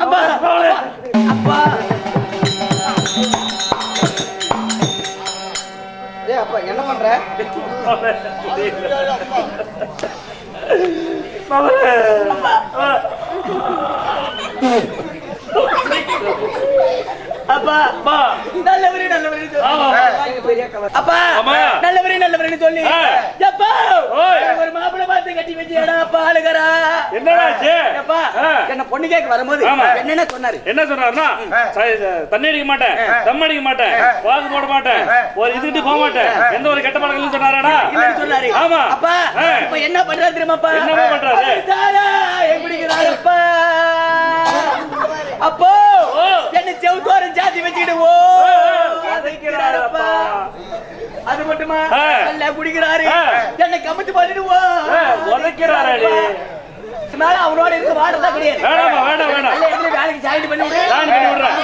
அப்பா. அப்பா. ஏய் அப்பா அப்பா. அப்பா. நல்லவரே நல்லவரே அப்பா. நல்லவரே நல்லவரே சொல்லி. கட்டி என்னடாச்சு எப்பா ஆ. என்ன பொண்ணு கேட்க வரும்போது. என்னென்ன சொன்னாரு என்ன சொல்றாருன்னா ச- தண்ணி அடிக்க மாட்டேன் தம் அடிக்க மாட்டேன் வாக்கு போட மாட்டேன் ஒரு இதுக்கிட்டு போக மாட்டேன் எந்த ஒரு கெட்ட பழக்கம் சொன்னாரடா சொன்னாரு ஆமா. அப்பா. இப்ப என்ன பண்றாரு தெரியுமாப்பா என்னம்மா பண்றாரு? அவர் தாயா எப்படிங்கிறாரு அப்பா. என்ன செவுத்தோரம் ஜாதி வச்சுக்கிட்டு ஓ அதைக்கிறாரு அப்பா. அது மட்டுமா. நல்லா குடிக்கிறாரு. என்ன கமிச்சு பண்ணிட்டு மேல அவனோட இருக்க வாடதான் கிடையாது வேணாம். நல்ல இடத்துல வேலைக்கு ஜாயின் பண்ணி விடு